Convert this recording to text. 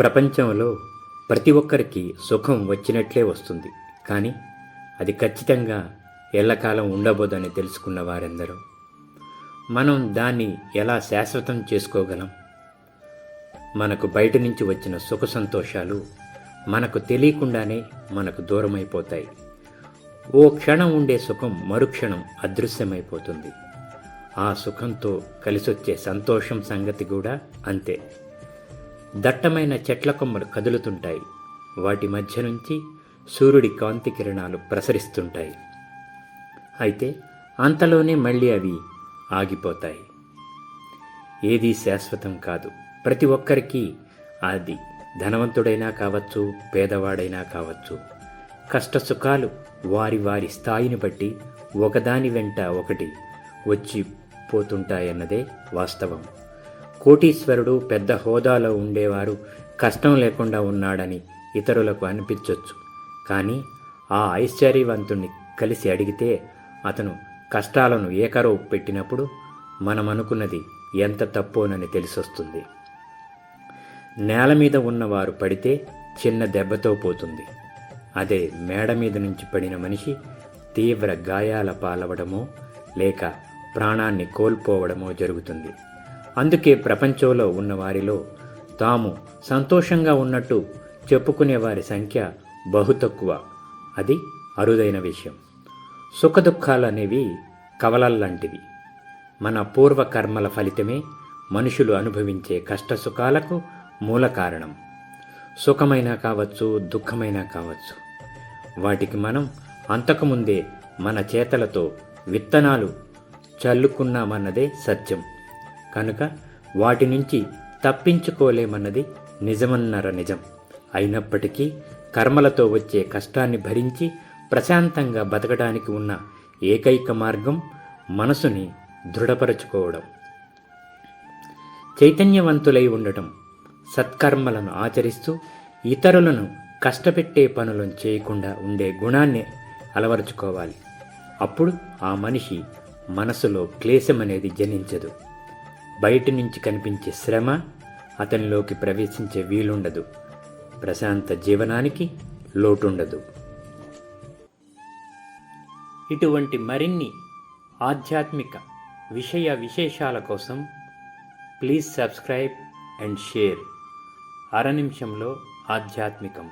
ప్రపంచంలో ప్రతి ఒక్కరికి సుఖం వచ్చినట్లే వస్తుంది. కానీ అది ఖచ్చితంగా ఎల్లకాలం ఉండబోదని తెలుసుకున్న వారెందరో మనం దాన్ని ఎలా శాశ్వతం చేసుకోగలం? మనకు బయట నుంచి వచ్చిన సుఖ సంతోషాలు మనకు తెలియకుండానే మనకు దూరమైపోతాయి. ఓ క్షణం ఉండే సుఖం మరుక్షణం అదృశ్యమైపోతుంది. ఆ సుఖంతో కలిసొచ్చే సంతోషం సంగతి కూడా అంతే. దట్టమైన చెట్ల కొమ్మలు కదులుతుంటాయి. వాటి మధ్య నుంచి సూర్యుడి కాంతి కిరణాలు ప్రసరిస్తుంటాయి. అయితే అంతలోనే మళ్ళీ అవి ఆగిపోతాయి. ఏదీ శాశ్వతం కాదు. ప్రతి ఒక్కరికి అది ధనవంతుడైనా కావచ్చు పేదవాడైనా కావచ్చు. కష్ట సుఖాలు వారి వారి స్థాయిని బట్టి ఒకదాని వెంట ఒకటి వచ్చి పోతుంటాయన్నదే వాస్తవం. కోటీశ్వరుడు పెద్ద హోదాలో ఉండేవారు కష్టం లేకుండా ఉన్నాడని ఇతరులకు అనిపించవచ్చు కానీ ఆ ఐశ్వర్యవంతుణ్ణి కలిసి అడిగితే అతను కష్టాలను ఏకరవు పెట్టినప్పుడు మనం అనుకున్నది ఎంత తప్పోనని తెలిసొస్తుంది. నేల మీద ఉన్నవారు పడితే చిన్న దెబ్బతో పోతుంది. అదే మేడ మీద నుంచి పడిన మనిషి తీవ్ర గాయాల పాలవడమో లేక ప్రాణాన్ని కోల్పోవడమో జరుగుతుంది. అందుకే ప్రపంచంలో ఉన్నవారిలో తాము సంతోషంగా ఉన్నట్టు చెప్పుకునే వారి సంఖ్య బహు తక్కువ. అది అరుదైన విషయం. సుఖదుఖాలు అనేవి కవలల్లాంటివి మన పూర్వ కర్మల ఫలితమే మనుషులు అనుభవించే కష్టసుఖాలకు మూల కారణం. సుఖమైనా కావచ్చు దుఃఖమైనా కావచ్చు. వాటికి మనం అంతకుముందే మన చేతలతో విత్తనాలు చల్లుకున్నామన్నదే సత్యం. కనుక వాటి నుంచి తప్పించుకోలేమన్నది నిజమన్నర నిజం. అయినప్పటికీ కర్మలతో వచ్చే కష్టాన్ని భరించి ప్రశాంతంగా బతకడానికి ఉన్న ఏకైక మార్గం మనసుని దృఢపరచుకోవడం. చైతన్యవంతులై ఉండటం సత్కర్మలను ఆచరిస్తూ ఇతరులను కష్టపెట్టే పనులను చేయకుండా ఉండే గుణాన్ని అలవరుచుకోవాలి. అప్పుడు ఆ మనిషి మనసులో క్లేశమనేది జనించదు. బయటి నుంచి కనిపించే శ్రమ అతనిలోకి ప్రవేశించే వీలుండదు. ప్రశాంత జీవనానికి లోటుండదు. ఇటువంటి మరిన్ని ఆధ్యాత్మిక విషయ విశేషాల కోసం ప్లీజ్ సబ్స్క్రైబ్ అండ్ షేర్. అర నిమిషంలో ఆధ్యాత్మికం.